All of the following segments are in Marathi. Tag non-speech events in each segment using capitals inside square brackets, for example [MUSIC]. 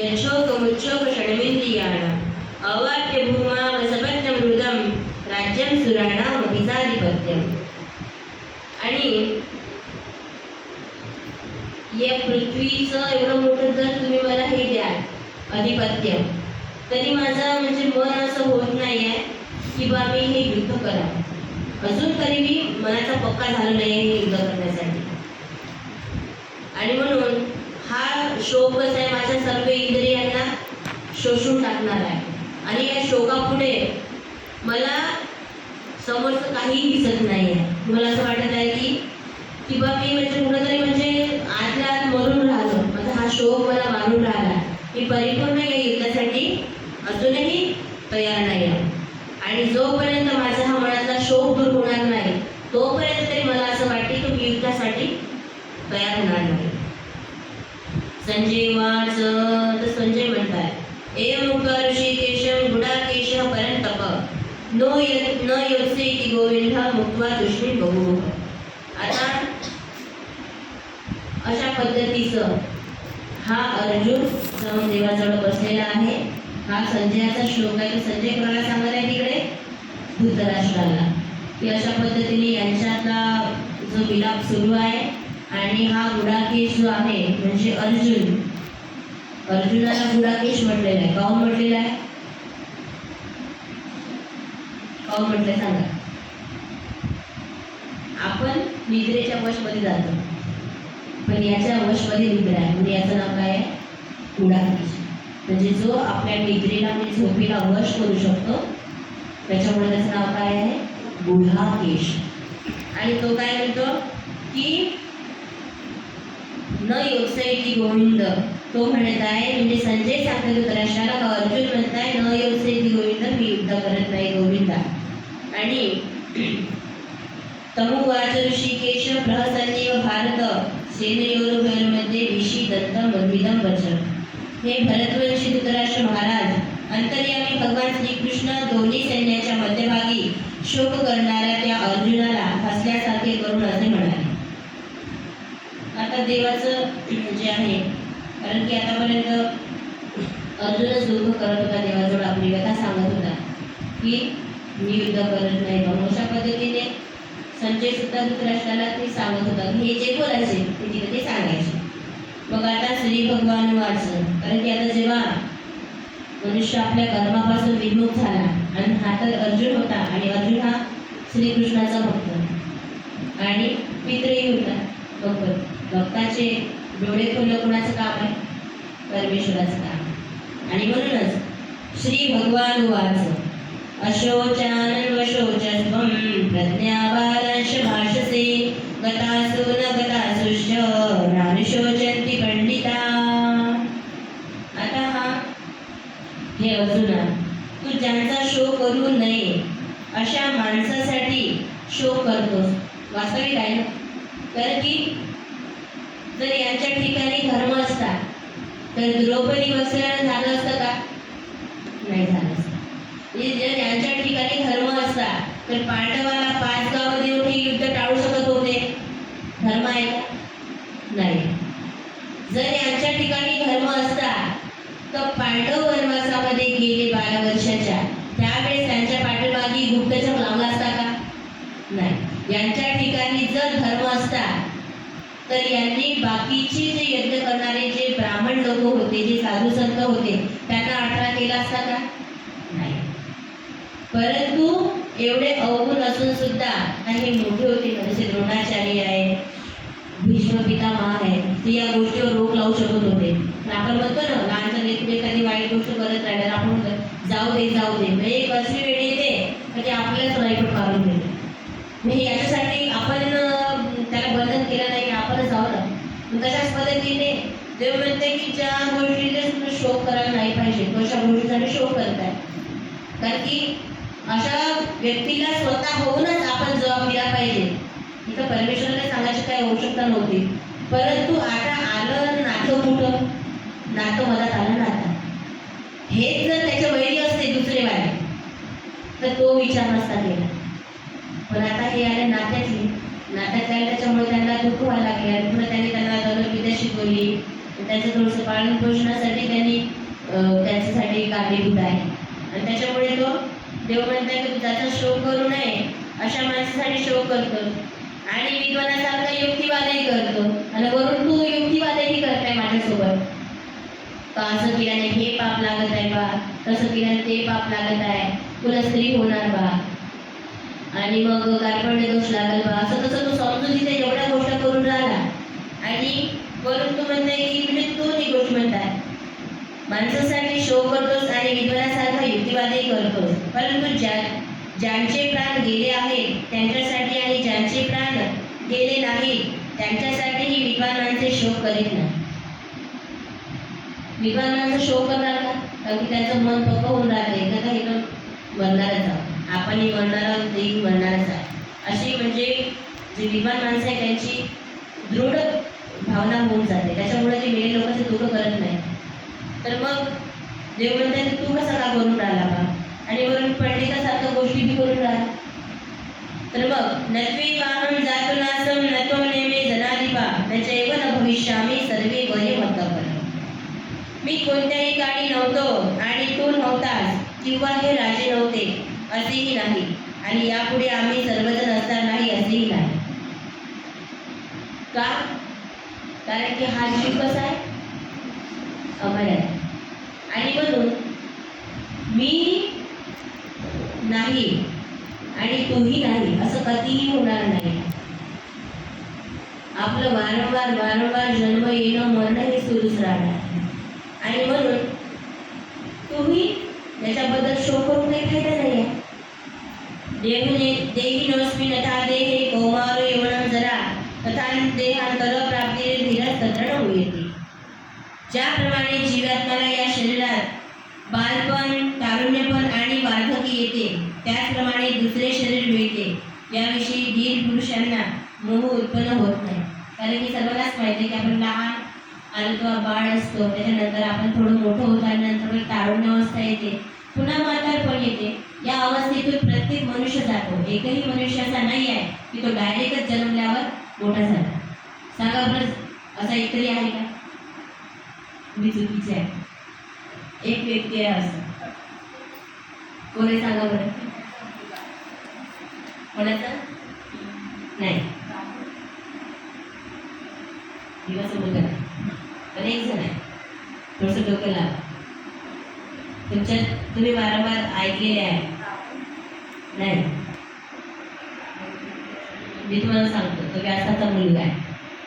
यशोकमुच्छोक षण्मिन्द्रियाणाम् अवाप्य भूमा वसपत्यमृदं राज्यं सुराणामभिसाधिपत्यम् आणि या पृथ्वीचं एवढं मोठं जर तुम्ही मला हे द्या अधिपत्य तरी माझं म्हणजे मन असं होत नाही आहे की बा मी हे युद्ध करा अजून तरी मी मनाचा पक्का झाला नाही हे युद्ध करण्यासाठी. आणि म्हणून हा शोक कसा आहे माझ्या सर्व इंद्रियांना शोषून टाकणार आहे. आणि या शोकापुढे मला समोरचं काहीही दिसत नाही आहे मला असं वाटत आहे की की बा मी म्हणजे कुठंतरी म्हणजे आतल्या आत मरून राहिलो. माझा हा शोक मला मारून राहिला. मी परिपूर्ण या युद्धासाठी अजूनही तयार नाही आहे आणि जोपर्यंत माझा हा मनातला शोक दूर होणार नाही तोपर्यंत तरी मला असं वाटते की मी युद्धासाठी तयार होणार नाही संजय वाच तर संजय म्हणतात एवं ऋषिकेशं गुडाकेश परंतप नो य न योत्से इति गोविंद मुक्त्वा दुष्मी बहु आता अशा पद्धतीचं हा अर्जुन जाऊन देवाजवळ बसलेला आहे. हा संजयाचा श्लोक आहे. तर संजय कोणाला सांगत आहे तिकडे? धृतराष्ट्राला. की अशा पद्धतीने यांच्यातला जो विलाप सुरू आहे आणि हा गुडाकेश जो आहे म्हणजे अर्जुन. अर्जुनाला गुडाकेश म्हटलेला आहे. काऊन म्हटलेला आहे? काऊन म्हटलंय? सांगा. आपण निद्रेच्या वशमध्ये जातो. पण याच्या वशमध्ये निद्रा आहे. म्हणजे याचं नाव काय आहे? गुडाकेश म्हणजे जो आपल्या निद्रेला म्हणजे झोपेला वश करू शकतो त्याच्यामुळे त्याचं नाव काय आहे? गुढाकेश आणि तो काय म्हणतो? की न योगसाईची गोविंद. तो म्हणत आहे म्हणजे संजय सांगतो धृतराष्ट्राला अर्जुन म्हणत आहे न योगसाईची गोविंद मी युद्ध करत नाही गोविंदा. आणि [CLEARS THROAT] तमुवाच ऋषिकेश प्रहसन्नीव भारत सेनयोरुभयोर्मध्ये विशी दत्त मद्विदम वच हे भरतवंशी धृतराष्ट्र महाराज अंतर्यामी भगवान श्रीकृष्ण दोन्ही सैन्याच्या मध्यभागी शोक करणाऱ्या त्या अर्जुनाला हसल्यासारखे करून असे म्हणाले. आता देवाचं जे आहे कारण की आतापर्यंत अर्जुनच दुःख करत होता देवाजवळ आपली व्यथा सांगत होता की मी युद्ध करत नाही म्हणजे सुद्धा धृतराष्ट्राला ते सांगत होतं. हे जे बोलायचे ते तिथे ते सांगायचे. मग आता श्री भगवान वाचलं. कारण की आता जेव्हा मनुष्य आपल्या कर्मापासून विमुख झाला आणि हा तर अर्जुन होता आणि अर्जुन हा श्रीकृष्णाचा भक्त. आणि मित्रही होता. भक्त. भक्ताचे डोळे खोललं कोणाचं काम आहे? परमेश्वराचं काम आणि म्हणूनच श्री भगवान वाच अशोचानन्वशोचस्त्वं प्रज्ञावादांश भाषसे गतासु न गतासुश्च नानुशोचन्ति पंडिता आता हा हे अर्जुना तू ज्यांचा शो करू नये अशा माणसासाठी शो करतोस. वास्तविक आहे ना? कारण की जर यांच्या ठिकाणी धर्म असता तर द्रौपदी वस्त्रानं झालं असतं का? नाही झालं. म्हणजे जर यांच्या ठिकाणी धर्म असता तर पांडवाला पाच गावामध्ये देऊन हे युद्ध टाळू शकत होते. धर्म आहे का? नाही. जर यांच्या ठिकाणी धर्म असता तर पांडव वनवासामध्ये गेले बारा वर्षाच्या. त्यावेळेस त्यांच्या पाठीमागे गुप्तचर लावला असता का? नाही. यांच्या ठिकाणी जर धर्म असता तर यांनी बाकीचे जे यज्ञ करणारे जे ब्राह्मण लोक होते जे साधू संत होते त्यांना अठरा केला असता का? परंतु एवढे अवगुण असून सुद्धा काही मोठे होते ना जसे द्रोणाचार्य आहे भीष्म पितामह आहे ते या गोष्टीवर रोख लावू शकत होते. आपण म्हणतो ना लहानपण लेकरू एखादी वाईट गोष्ट करत राहिल्यावर आपण जाऊ दे जाऊ दे. म्हणजे एक असली वेळ येते म्हणजे ते आपल्याच वाईट मारून देते. म्हणजे याच्यासाठी आपण त्याला बंधन केलं नाही की आपणच जाऊ ना. मग तशाच पद्धतीने? देव म्हणते की ज्या गोष्टीने शोक करायला नाही पाहिजे कशा गोष्टीसाठी शोक करताय. कारण की अशा व्यक्तीला स्वतः होऊनच आपण जबाब दिला पाहिजे. इथं परमेश्वरने सांगायची काही आवश्यकता नव्हती. परंतु आता आलं नातं कुठं? नातं मला आलं नातं हेच जर त्याचे वैरी असते दुसरे वाले तर तो विचार नसता केला. पण आता हे आले नात्याचे नात्यात आले त्याच्यामुळे त्यांना दुःख व्हायला लागले आणि पुन्हा त्यांनी त्यांना धनुर्विद्या शिकवली. त्यांचं थोडंसं पालन पोषणासाठी त्यांनी त्यांच्यासाठी कारणीभूत आहे? आणि त्याच्यामुळे तो देव म्हणताय की तू त्याचा शोक करू नये अशा माणसासाठी शोक करतो. आणि विद्वानासारखा युक्तिवादही करतो. आणि वरून तू युक्तिवादही करताय माझ्यासोबत. का असं केल्याने हे पाप लागत आहे बा? तसं केल्याने ते पाप लागत आहे. तुला स्त्री होणार बा? आणि मग कार्पण्य दोष लागल बा? असं तसं तू समजून तिथे एवढ्या गोष्ट करून राहिला. आणि वरून तू म्हणताय की म्हणजे तू ती गोष्ट म्हणताय. माणसासाठी शो करतोस आणि विद्वानासारखा युक्तिवादही करतोस. परंतु ज्या ज्यांचे प्राण गेले आहेत त्यांच्यासाठी आणि ज्यांचे प्राण गेले नाहीत त्यांच्यासाठीही विद्वान माणसे शोक करीत नाही. विद्वान माणसं शोक करणार का? कारण की त्यांचं मन पक्क होऊन राहिले एकदा का इकडं मरणारच आहोत आपणही मरणार आहोत तेही मरणारच आहे. अशी म्हणजे जी विद्वान माणसं आहे त्यांची दृढ भावना होऊन जाते. त्याच्यामुळे जे मेले लोकांचे दुःख करत नाही तर मग देव म्हणतात की तू कसा का करून राहिला बा? आणि वरून पंडितासारखं गोष्टी बी करून राहिला? तर मग नत्वी वाहन जातुनासम नतो नेमे जनाधिपा नचैव न भविष्यामी सर्वे बरे मतपर मी कोणत्याही काळी नव्हतो आणि तू नव्हतास किंवा हे राजे नव्हते असेही नाही. आणि यापुढे आम्ही सर्वजण असणार नाही असेही नाही. का? कारण की हा जीव कसा आहे? अमर आहे आणि म्हणून मी नाही आणि तूही नाही असं कधीही होणार नाही. आपलं वारंवार वारंवार जन्म येणं मरणं हे सुरूच राहणार. आणि म्हणून तुम्ही याच्याबद्दल शोक करून काही फायदा नाही आहे. देहुने म्हणजे, देही नोस्मी नथा देहे कौमार येवण जरा तथा देहांतर प्राप्ती धीरज तत्र न येते ज्याप्रमाणे जीवात्म्याला या शरीरात बालपण तारुण्यपण आणि वार्धक्य येते त्याचप्रमाणे दुसरे शरीर मिळते. याविषयी धीर पुरुषांना मोह उत्पन्न होत नाही. कारण की सर्वांनाच माहिती आहे की आपण लहान आलो तो बाळ असतो त्याच्यानंतर आपण थोडं मोठं होत आल्यानंतर मग तारुण्य अवस्था येते. पुन्हा म्हातारपण येते. या अवस्थेतून प्रत्येक मनुष्य जातो. एकही मनुष्य असा नाही आहे की तो डायरेक्टच जन्मल्यावर मोठा झाला. सांगा बरं असा एकतरी आहे का? मी चुकीचे आहे. एक व्यक्ती आहे असं. कोणी सांगा बरं? कोणाचं? नाही. दिवस करा पण एक जण आहे. थोडंसं डोकं लावा. तुमच्या तुम्ही वारंवार ऐकलेले आहे. नाही. मी तुम्हाला सांगतो तो व्यासाचा मुलगा आहे.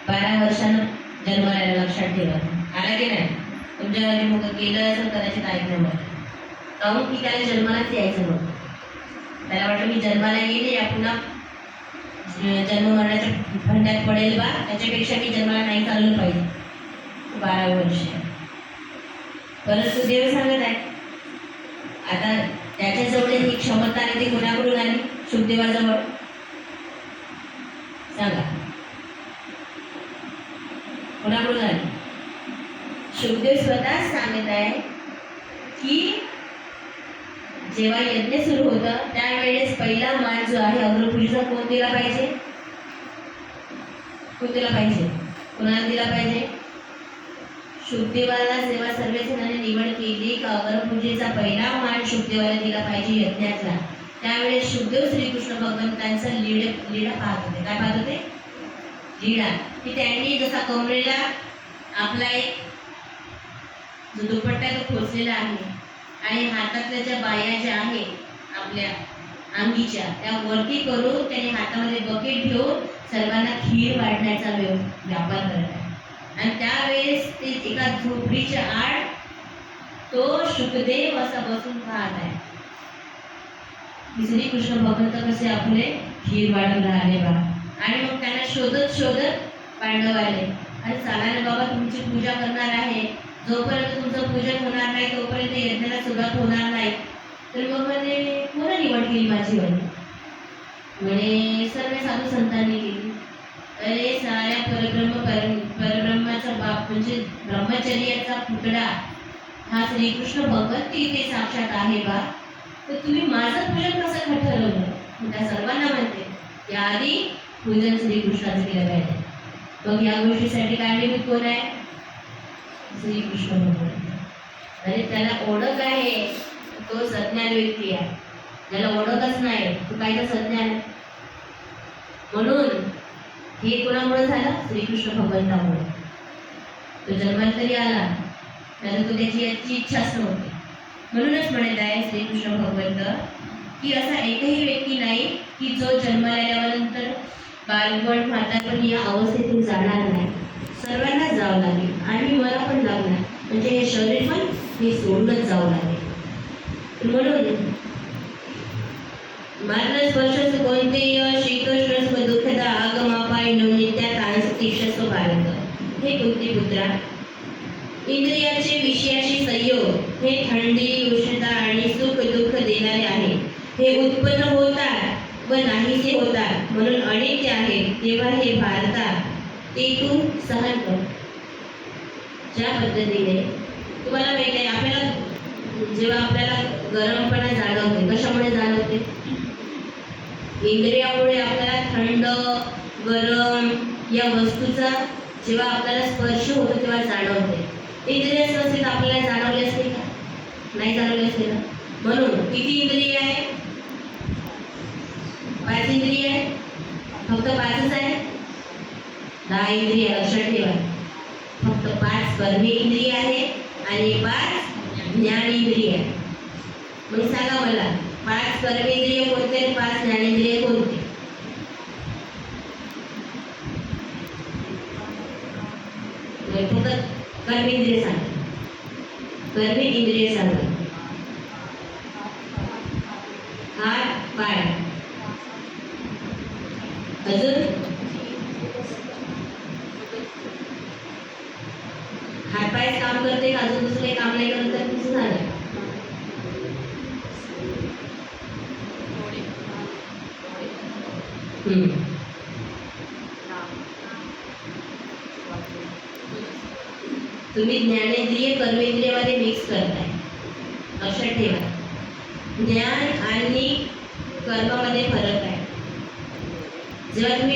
बारा वर्षानं जन्माला लक्षात ठेवा. आला की नाही? तुमच्या घरी मग गेलं असं कदाचित ऐकलं मग काहून? की त्याला जन्मालाच यायचं मग. त्याला वाटलं मी जन्माला येईल या पुन्हा जन्म मरण्याच्या खंड्यात पडेल बा. त्याच्यापेक्षा मी जन्माला नाही चाललं पाहिजे. बारा वर्ष. परंतु देव सांगत आहे. आता त्याच्याजवळ ही क्षमता आली ती कोणाकडून आली? सुखदेवाजवळ सांगा. कोणाकडून आली? शुभदेव स्वतः सांगत आहे की जेव्हा यज्ञ सुरू होतं त्यावेळेस पहिला मान जो आहे अग्रपूजेचा कोण दिला पाहिजे? कोण दिला पाहिजे? कोणाला दिला पाहिजे? शुभदेवाला जेव्हा सर्व निवड केली का अग्रपूजेचा पहिला मान शुभदेवाला दिला पाहिजे यज्ञातला? त्यावेळेस शुभदेव श्रीकृष्ण भगवंतांचा लीड लीडा पाहत होते. काय पाहत होते? लीडा की त्यांनी जसा कमरेला आपला एक जो दुपट्टा तो खोचलेला आहे आणि हातातल्या ज्या बाया ज्या आहेत आपल्या अंगीच्या त्या वरती करून त्याने हातामध्ये बकेट घेऊन सर्वांना खीर वाढण्याचा व्यव व्यापार करत आहे. आणि त्यावेळेस ते एका झोपडीच्या आड तो शुकदेव असा बसून पाहत आहे. श्री कृष्ण भगवंत कसे आपले खीर वाढून राहिले बा. आणि मग त्यांना शोधत शोधत पांडव आले. आणि चालायला बाबा तुमची पूजा करणार आहे. जोपर्यंत तुमचं पूजन होणार नाही तोपर्यंत यज्ञाला सुरुवात होणार नाही. तर मग म्हणे कोणा निवड केली माझी म्हणे म्हणे सर्व साधू संतांनी केली. अरे साऱ्या परब्रह्म पर परब्रह्माचा बाप म्हणजे ब्रह्मचर्याचा पुतळा. हा श्रीकृष्ण भगवत इथे साक्षात आहे बा. तर तुम्ही माझं पूजन कसं ठरवलं मी त्या सर्वांना म्हणते की आधी पूजन श्रीकृष्णाचं केलं पाहिजे. मग या गोष्टीसाठी कारणीभूत कोण आहे? श्रीकृष्ण भगवान. आणि त्याला ओळख आहे तो सज्ञान व्यक्ती आहे. त्याला ओळखच नाही तो तर सज्ञान म्हणून हे कोणामुळे झालं? श्रीकृष्ण भगवंतामुळे. तो जन्मात तरी आला तर तो त्याची याची इच्छाच नव्हती म्हणूनच म्हणत आहे श्रीकृष्ण भगवंत की असा एकही व्यक्ती नाही की जो जन्माला आल्यानंतर बालपण म्हातारपण या अवस्थेतून जाणार नाही सर्वांना जावं लागेल आणि मला पण लागणार म्हणजे हे शरीर पण हे सोडूनच जावं लागेल म्हणून मात्र स्पर्श दुःखदा आगमापाय नित्या तांसतीक्ष हे कुंती पुत्रा इंद्रियाचे विषयाशी संयोग हे थंडी उष्णता आणि सुख दुःख देणारे आहे. हे उत्पन्न होतात व नाहीसे होतात म्हणून अनेक ते आहे तेव्हा हे भारतात ते तू सहन कर ज्या पद्धतीने तुम्हाला माहिती आहे आपल्याला जेव्हा आपल्याला गरमपणा जाणवते कशामुळे जाणवते? इंद्रियामुळे आपल्याला थंड गरम या वस्तूचा जेव्हा आपल्याला स्पर्श होतो तेव्हा जाणवते. इंद्रिय संस्थेत आपल्याला जाणवले असते का? नाही जाणवले असते ना? म्हणून किती इंद्रिय आहे? पाच इंद्रिय आहे? फक्त पाचच आहे? दहा इंद्रिय लक्षात ठेवा. फक्त पाच कर्मी इंद्रिय आहे आणि पाच ज्ञान इंद्रिय आहे. मग सांगा मला पाच कर्मेंद्रिय कोणते आणि पाच ज्ञानेंद्रिय कोणते? फक्त कर्मेंद्रिय सांगा. कर्मी इंद्रिय सांगा. हात पाय. अजून हातपायच काम करते का अजून दुसरं काही काम नाही करत तर तुझं झालं हम्म. तुम्ही ज्ञानेंद्रिय कर्मेंद्रियामध्ये मिक्स करताय लक्षात ठेवा ज्ञान आणि कर्मामध्ये फरक आहे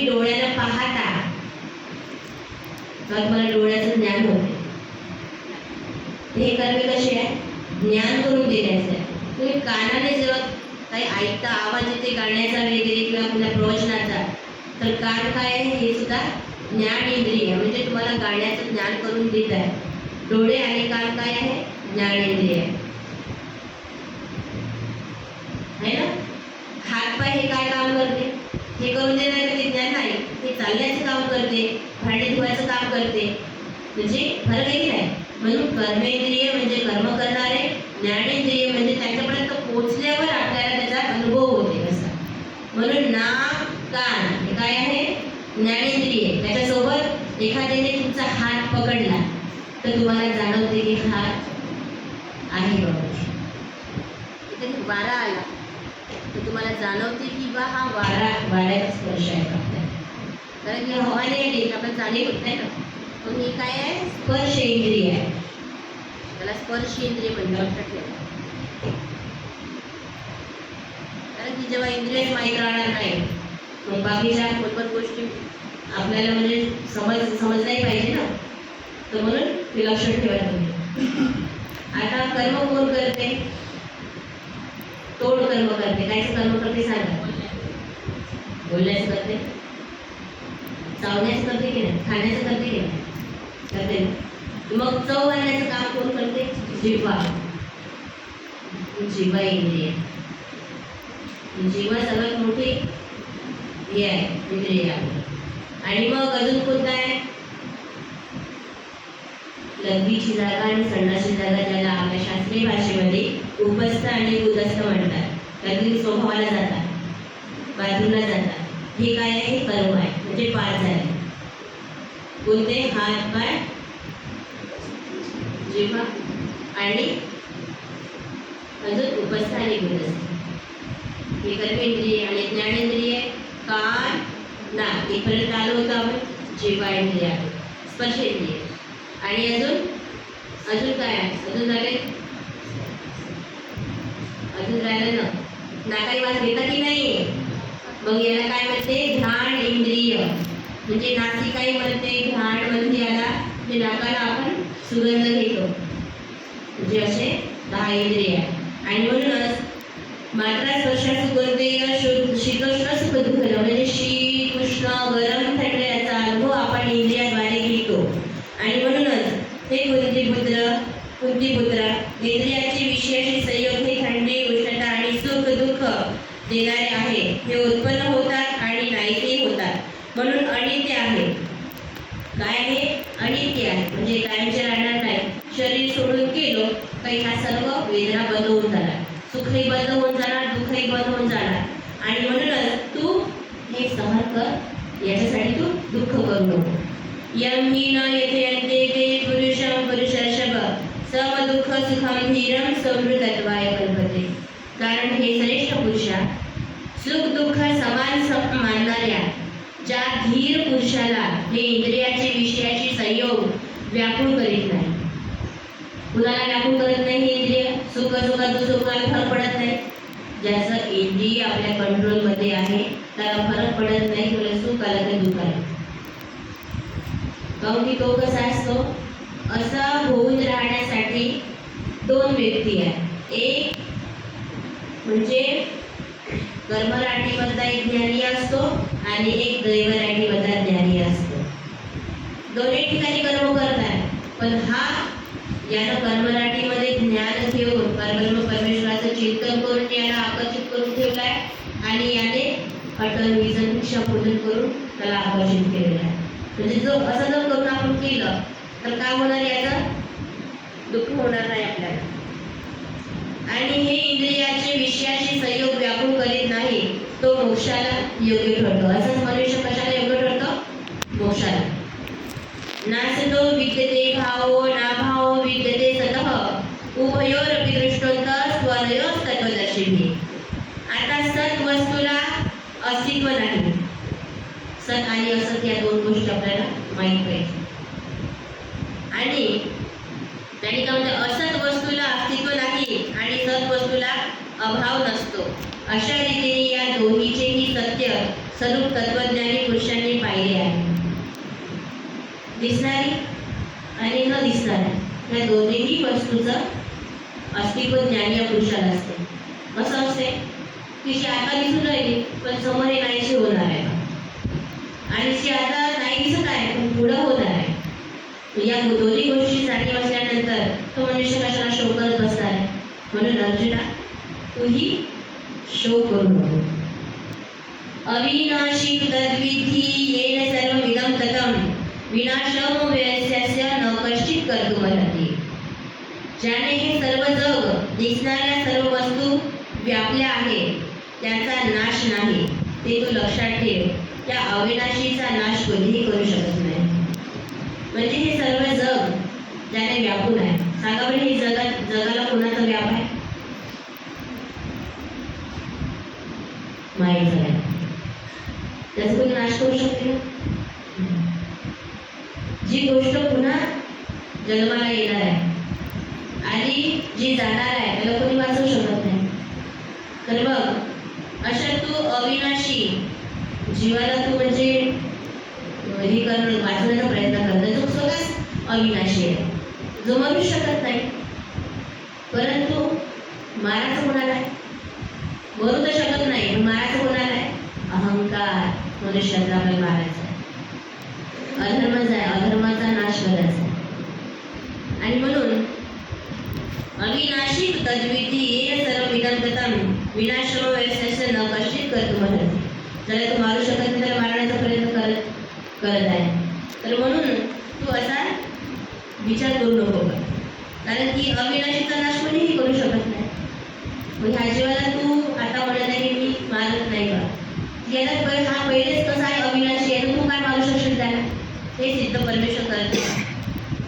डोळ्याला पाहता तर मला डोळ्याचं ज्ञान होते हे कर्मे कसे आहे? ज्ञान करून देण्याचं आहे. तुम्ही कानाने जेव्हा काही ऐकता आवाज येते गाण्याचा वगैरे किंवा पुन्हा प्रवचनाचा तर कान काय आहे? हे सुद्धा ज्ञान इंद्रिय म्हणजे तुम्हाला गाण्याचं ज्ञान करून देत आहे. डोळे आणि कान काय आहे? ज्ञान इंद्रिय आहे. ना? हात पाय हे काय काम करत हे करून देणार ते ज्ञान नाही हे चालण्याचं काम करते भांडे धुवायचं काम करते. म्हणजे फरक आहे. की नाही म्हणून कर्मेंद्रिय म्हणजे कर्म करणारे ज्ञानेंद्रिय म्हणजे त्यांच्यापर्यंत पोहोचल्यावर आपल्याला त्याचा अनुभव होते असा. म्हणून नाक कान हे काय आहे? ज्ञानेंद्रिय. त्याच्यासोबत एखाद्याने तुमचा हात पकडला तर तुम्हाला जाणवते की हात आहे बाबा इथे वारा आला तर तुम्हाला जाणवते की हा वारा वाऱ्याचा स्पर्श आहे कारण की हवा नाही आली आपण जाणीव होत नाही ना पण हे काय आहे? स्पर्श इंद्रिय आहे. त्याला स्पर्श इंद्रिय म्हणजे लक्षात ठेवा कारण की जेव्हा इंद्रिय माहीत राहणार नाही मग बाकीच्या कोणपण गोष्टी आपल्याला म्हणजे समज समजलाही पाहिजे ना. तर म्हणून ते लक्षात ठेवायला आता कर्म कोण करते? तोड कर्म करते. कायचं कर्म करते सांगा. बोलण्याचं करते चावण्याचं करते की नाही? खाण्याचं करते की नाही? करते मग चव आणण्याचं काम कोण करते? जिव्हा जिव्हा इंद्रिय. जिव्हा सर्वात मोठी हे आहे इंद्रिय आहे. आणि मग अजून कोणता आहे लघवीची जागा आणि संडाची जागा ज्याला आपल्या शास्त्रीय भाषेमध्ये उपस्थ आणि उदस्थ म्हणतात. लघवी स्वभावाला जातात. बाजूला जातात हे काय आहे? कर्म आहे. म्हणजे पाच झाले. कोणते? हात पाय. जेव्हा आणि अजून उपस्थ आणि असते हे कर्मेंद्रिय आणि ज्ञानेंद्रिय कान नाक इथपर्यंत आलो होतो आपण. जेव्हा इंद्रिय स्पर्शेंद्रिय. आणि अजून? अजून काय आहे? अजून झाले? अजून राहिलं ना? नाकाने वास घेता की नाही मग याला काय म्हणते? घाण इंद्रिय. म्हणजे नासिकाही म्हणते घाण म्हणते याला म्हणजे नाकाला आपण सुगंध घेतो. म्हणजे असे दहा इंद्रिय आणि म्हणूनच मात्रा स्पर्शा सुगंधेय शु- शीतोष्ण सुख दुःख म्हणजे शीत उष्ण गरम थंड याचा अनुभव आपण इंद्रियाद्वारे घेतो आणि म्हणूनच हे कुंतीपुत्र कुंतीपुत्र इंद्रियाचे विशेष संयोग हे थंडी उष्णता आणि सुख दुःख देणारे आहे हे उत्पन्न होतात आणि नाहीसे होतात म्हणून अनित्य आहे काय आहे अनित्य आहे म्हणजे कायमचे राहणार नाही शरीर सोडून गेलो काही हा सर्व वेदना बंद होऊन जाणार सुखही बंद होऊन जाणार दुःखही बंद होऊन जाणार आणि म्हणूनच तू हे सहन कर दुःख करतो येथे ते पुरुषम पुरुषर्षभ सम दुःख सुखम धीरम समृद्धत्वाय कल्पते. कारण हे श्रेष्ठ पुरुषा सुख दुःख समान सम मानणाऱ्या ज्या धीर पुरुषाला हे इंद्रियाचे विषयाचे संयोग व्याकुळ करीत नाही कुणाला व्याकुळ करत नाही इंद्रिय? सुख सुखात सुखाला फरक पडत नाही. ज्याचं इंद्रिय आपल्या कंट्रोलमध्ये आहे त्याला फरक पडत नाही तुला सुख आलं तर दुःख आलं. काऊन तो कसा असतो? असा होऊन राहण्यासाठी दोन व्यक्ती आहेत. एक म्हणजे कर्मराठीमधला एक ज्ञानी असतो आणि एक दैवराठीमधला ज्ञानी असतो. दोन्ही ठिकाणी कर्म करतात पण हा यानं कर्मराठीमध्ये ज्ञान ठेवून परब्रह्म परमेश्वराचं चिंतन करून याला आकर्षित करून ठेवलाय आणि याने अटल विजन दीक्षा पूजन करून त्याला आकर्षित केलेलं आहे. म्हणजे जो असं जर करून आपण केलं तर काय होणार याचा दुःख होणार नाही आपल्याला. आणि हे इंद्रियाचे विषयाचे संयोग व्यापून करीत नाही तो मोक्षाला योग्य ठरतो. असंच मनुष्य कशाला योग्य ठरतो? मोक्षाला. नासतो विद्यते भावो नाभावो विद्यते सतः उभयोरपि दृष्टोंत स्वनयोस तत्वदर्शिनी आता सत वस्तूला अस्तित्व नाही सत आणि असत या दोन गोष्टी आपल्याला माहीत पाहिजे आणि त्यांनी काय म्हणते असत वस्तूला अस्तित्व नाही आणि सत वस्तूला अभाव नसतो अशा रीतीने या दोन्हीचेही सत्य स्वरूप तत्वज्ञानी पुरुषांनी पाहिले आहे दिसणारी आणि न दिसणारी या दोन्हीही वस्तूचं अस्तित्व ज्ञानी या पुरुषाला असते कसं असते की जी आता दिसून राहिली पुढे नाहीशी होत आहे. आणि जी आता नाही दिसत आहे पण पुढं होत आहे. या दोन्ही गोष्टी जाणीव असल्यानंतर तो मनुष्य कशाला शोक करत बसणार म्हणून अर्जुना तूही शोक करू नको अविनाशी तद्विधी येन विदम ततं विनाशम व्यस्यस्य न कश्चित कर्तुमर्हति ज्याने हे सर्व जग दिसणाऱ्या सर्व वस्तू व्यापल्या आहे त्याचा नाश नाही. ते तू लक्षात ठेव त्या अविनाशीचा नाश कधीही करू शकत नाही. म्हणजे हे सर्व जग ज्याने व्यापून आहे. सांगा बरं हे जगात जगाला कोणाचा व्याप आहे? माहीत आहे. त्याचा कोणी नाश करू शकते जी गोष्ट पुन्हा जन्माला येणार आहे आणि जी जाणार आहे त्याला कोणी वाचवू शकत नाही तर मग अशा तू अविनाशी जीवाला तू म्हणजे अं, हे कर वाचवण्याचा प्रयत्न करतो जो स्वतःच अविनाशी आहे जो मरू शकत नाही परंतु मारायचं कोणाला आहे मरू तर शकत नाही पण मारायचं कोणाला आहे अहंकार मनुष्याचा आपल्याला मारायचा आहे अधर्माचा आहे. अधर्माचा नाश करायचा आहे. आणि म्हणून अविनाशिक तद्विधी ये सर्व विदंततम विनाशम व्यवस्थेचं न कष्टित करतो म्हणत जरा तू मारू शकत नाही त्याला मारण्याचा प्रयत्न करत करत आहे. तर म्हणून तू असा विचार करू नको कारण की अविनाशीचा नाश कोणीही करू शकत नाही. मग ह्या जीवाला तू आता म्हणत आहे की मी मारत नाही का याला हा पहिलेच कसा आहे अविनाशी आहे तर तू काय मारू शकशील त्याला? हे सिद्ध परमेश्वर करते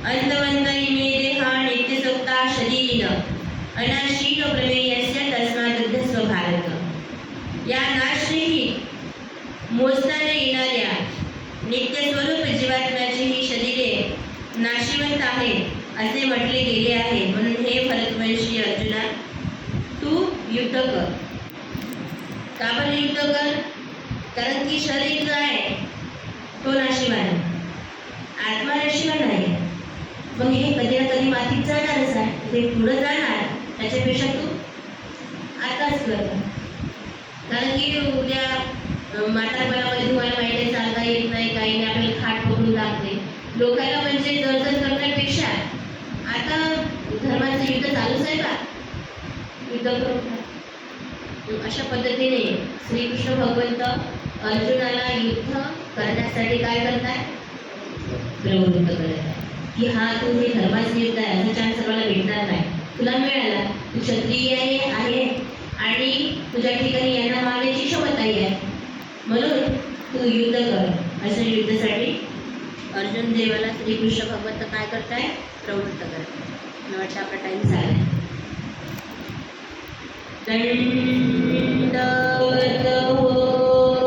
अंतवंत इमे देहा नित्यसुप्ता शरीर. अनाशीन प्रमेयस्य तस्मात् युद्धस्व भारत. या नाशरहित मोजताना येणाऱ्या नित्यस्वरूप जीवात्म्याची ही शरीरे नाशिवंत आहे असे म्हटले गेले आहे. म्हणून हे भरतवंशी अर्जुना तू युद्ध कर. का बरं युद्ध कर? कारण की शरीर जो आहे तो नाशिवान आहे आत्मा नाशिवान आहे मग हे कधी ना कधी मातीत जाणारच आहे. ते पुढं जाणार त्याच्यापेक्षा तू आताच कर. कारण की उद्या अं, म्हातारपणामध्ये तुम्हाला माहिती आहे चालता येत नाही काही नाही आपल्याला खाट पकडून लागते. लोकांना म्हणजे जळजळ करण्यापेक्षा आता धर्माचं युद्ध चालूच आहे का? युद्ध करून अशा पद्धतीने श्रीकृष्ण भगवंत अर्जुनाला युद्ध करण्यासाठी काय करतात प्रवृत्त करत आहे की हा तू हे धर्माच युद्ध आहे असा चान्स सर्वांना भेटणार नाही. तुला मिळाला तू क्षत्रिय आहे आहे. आणि तुझ्या ठिकाणी यांना मारण्याची क्षमताही आहे. म्हणून तू युद्ध कर. असं युद्धासाठी अर्जुन देवाला श्रीकृष्ण भगवंत काय करताय? प्रवृत्त करताय मला वाटतं आपला टाईम झाला. दंडवत हो